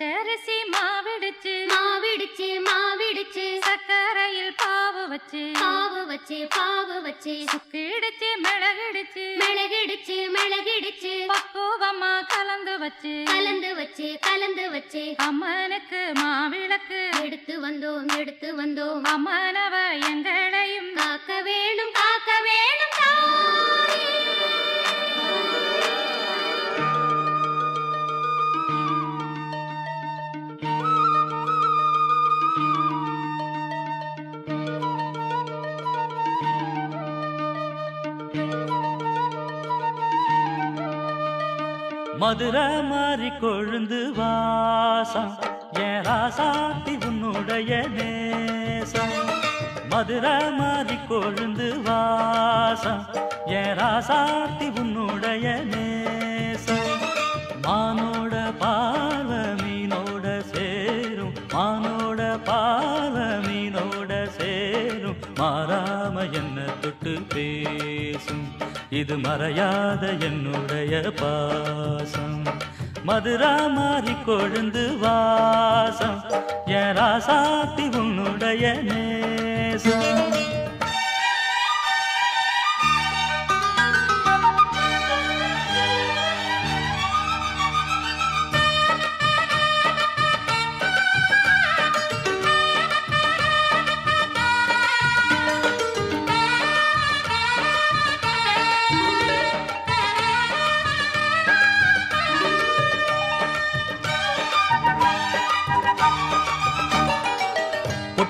பச்சரிசி மாவிடுச்சு மாவிடுச்சு மாவிடுச்சு சக்கரையில் பாவு வச்சு பாவு வச்சு பாவு வச்சு சுக்கிடுச்சு மிளகிடுச்சு மிளகிடுச்சு மிளகிடுச்சு பக்குவமா கலந்து வச்சு கலந்து வச்சு கலந்து வச்சு அம்மனுக்கு மாவிளக்கு எடுத்து வந்தோம் எடுத்து வந்தோம். அம்மனவ எங்களையும் காக்க வேணும் காக்க வேணும் மதுரை மாறி கொழுந்து வாசம். என் ராசாத்தி உன்னுடைய நேசம். மதுரை மாறி கொழுந்து வாசம். என் ராசாத்தி உன்னுடைய நேசம். மானோட பால மீனோட சேரும். மானோட பால மீனோட சேரும். மாறாம என்ன தொட்டு பேசும். இது மறையாத என்னுடைய பாசம். மதுரா மாறி கொழுந்து வாசம். என் ராசாத்தி உன்னுடைய நேசம்.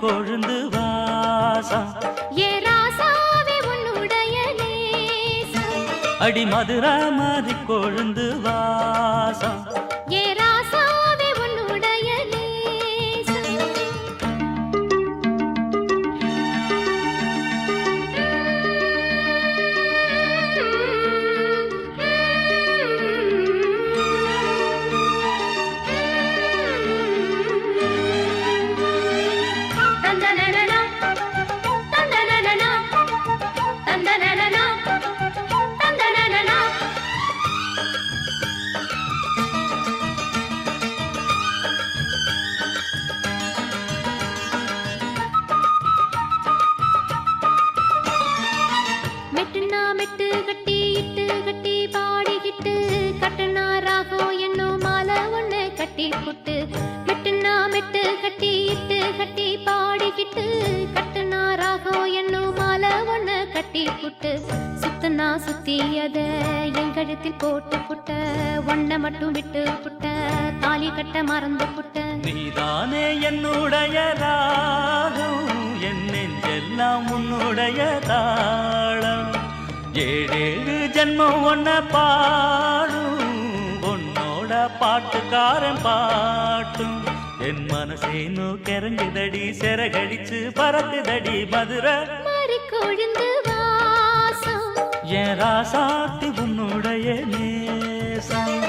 கொழுந்து நேசம். அடி மதுரா மாறி கொழுந்து வாசம் போட்டு புட்ட ஒன்ன மட்டும் விட்டு புட்ட தாலி கட்ட மறந்து புட்ட. நீதானே என்னுடைய ராகம் என் நெஞ்செல்லாம் உன்னுடைய தாளம். ஏழேழு ஜென்மம் ஒன்ன பாடும் உன்னோட பாட்டுக்காரன் பாட்டும். என் மனசேனோ கிறங்குதடி சிறகடிச்சு பறக்குதடி மதுரை. மாறி கொழுந்து என் ராசாத்தி உன்னுடைய நேசம்.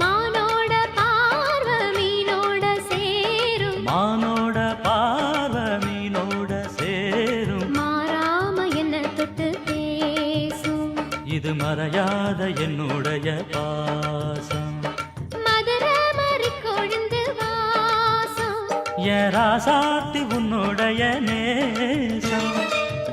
மானோட பார்வை மீனோட சேரும். மானோட பார்வ மீனோட சேரும். மாறாம என்ன தொட்டு பேசும். இது மறையாத என்னுடைய பாசம். என் ராசாத்தி உன்னுடைய நேசம்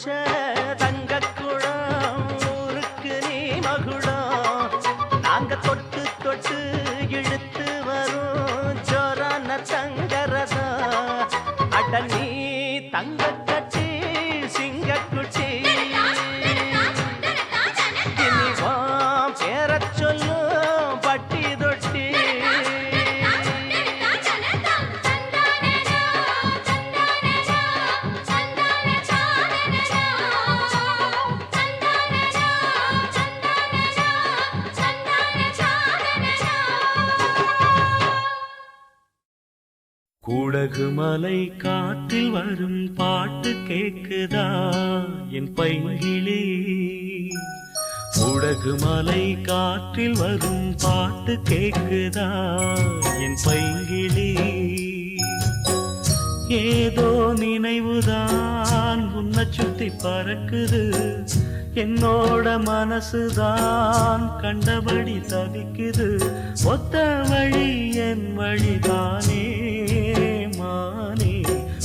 चल குடகு காற்றில் வரும் பாட்டு கேக்குதா? என் பைங்கிளி. உடகுமலை காற்றில் வரும் பாட்டு கேக்குதா? என் பைங்கிளி. ஏதோ நினைவுதான் உன்னை சுத்தி பறக்குது. என்னோட மனசுதான் கண்டபடி தவிக்குது. ஒத்த வழி என் வழிதானே.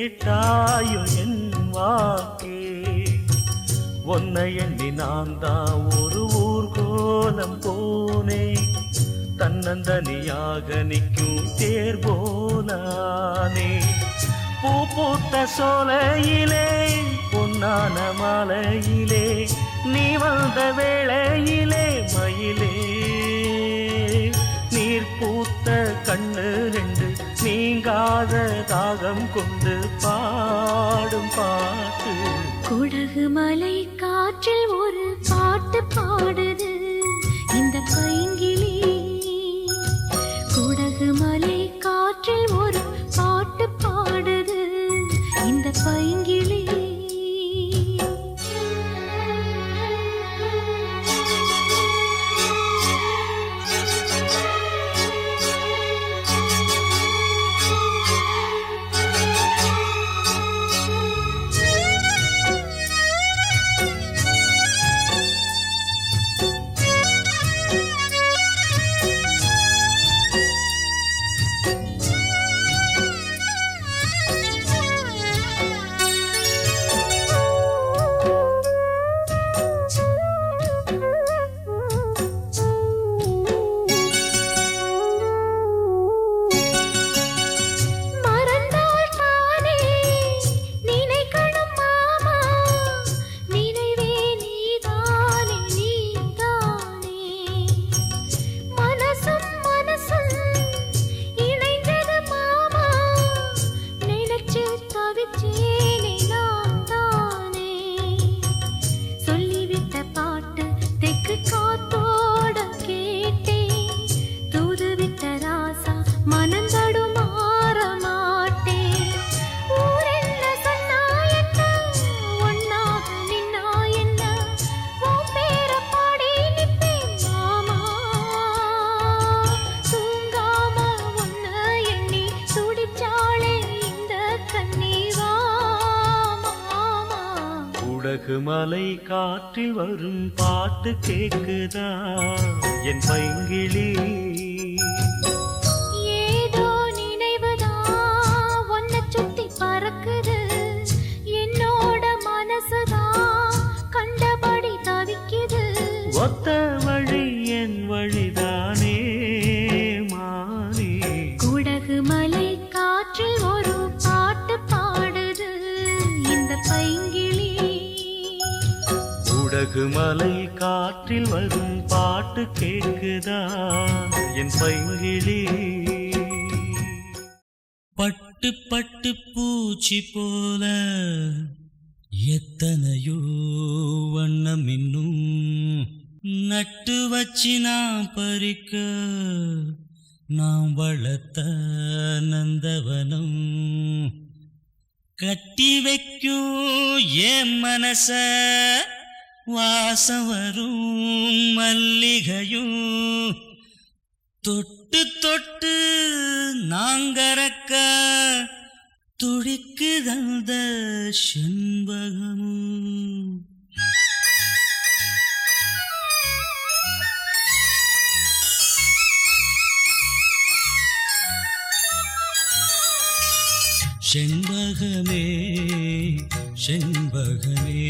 காதில் கேட்டாயோ என் வாக்கே? உன்னை எண்ணி நான் தான் ஒரு ஊர்கோலம் போனே. தன்னந்தனியாக நிற்கும் தேர் போனானே பூ பூத்த சோலையிலே பொன்னான மாலையிலே நீ வந்த வேளையிலே மயிலே. நீர் பூத்த கண்ணு ரெண்டு நீங்காத தாகம் கொண்டு பாடும் பாட்டு. குடகு மலை காற்றில் ஒரு பாட்டு பாடுது. இந்த பைங்கிலி குடகு மலை காற்றில் குடகு காற்றில் வரும் பாட்டு கேக்குதா? என் பைங்கிளி. குடகு காற்றில் வரும் பாட்டு கேட்குதா? என் பைங்கிழி பட்டு பட்டு பூச்சி போல எத்தனையோ வண்ணம் இன்னும் நட்டு வச்சு நான் பறிக்க நாம் வளர்த்த நந்தவனம். கட்டி வைக்கும் என் மனச வாசவரும் மல்லிகையும் தொட்டு தொட்டு நாங்கறக்க? துடிக்குதந்த செண்பகமும் செண்பகமே செண்பகமே.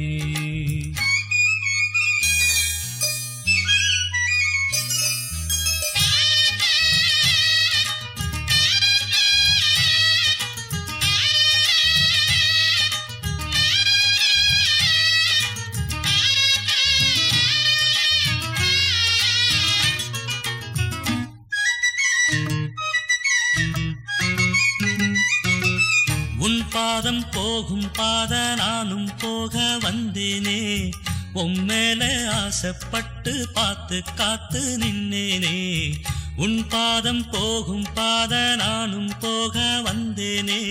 உம்மேல ஆசைப்பட்டு பார்த்து காத்து நின்னேனே. உன் பாதம் போகும் பாத நானும் போக வந்தேனே.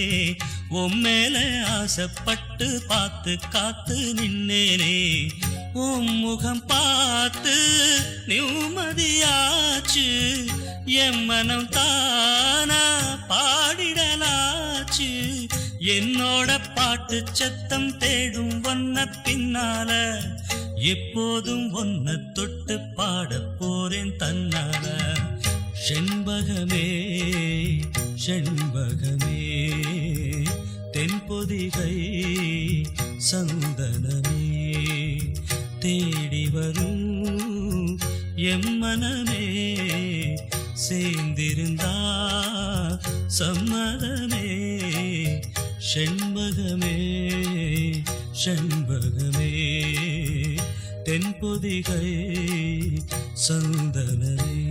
உம்மேல ஆசைப்பட்டு பார்த்து காத்து நின்னேனே. உன் முகம் பார்த்து நிம்மதியாச்சு. என் மனம் தானா பாடிடலாச்சு. என்னோட பாட்டு சத்தம் தேடும் வண்ண பின்னால எப்போதும் ஒன்ன தொட்டு பாட போறேன் தன்னால. செண்பகமே செண்பகமே. தென்பொதிகை சந்தனமே. தேடி வரும் எம்மனமே சேர்ந்திருந்தா சம்மதமே. செண்பகமே செண்பகமே. தென்பொதிகை சந்தனரே.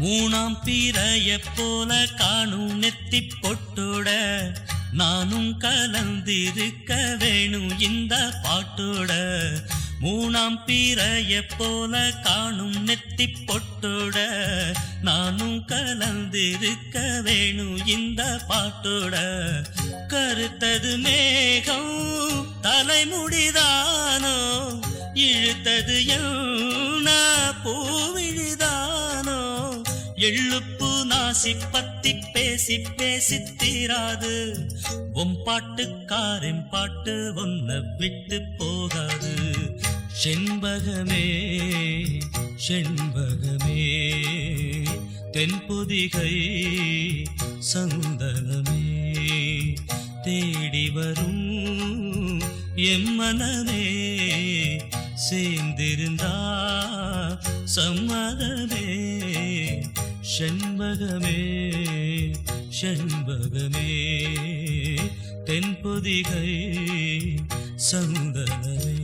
மூணாம் பிறைய போல காணும் நெத்தி பொட்டுட நானும் கலந்திருக்க வேணும் இந்த பாட்டோட. மூணாம் பீரைய போல காணும் நெத்தி பொட்டோட நானும் கலந்திருக்க வேணும் இந்த பாட்டோட. கருத்தது மேகம் தலைமுடிதானோ இழுத்தது பூவிழி எழுப்பு நாசி பத்தி பேசி பேசி தீராது. உன் பாட்டுக்காரன் பாட்டு ஒன்ன விட்டு போகாது. செண்பகமே செண்பகமே தென்புதிகை சந்தனமே. தேடி வரும் எம்மனமே சேர்ந்திருந்தா சம்மதமே. செண்பகமே செண்பகமே. தென்பொதிகை சந்தனமே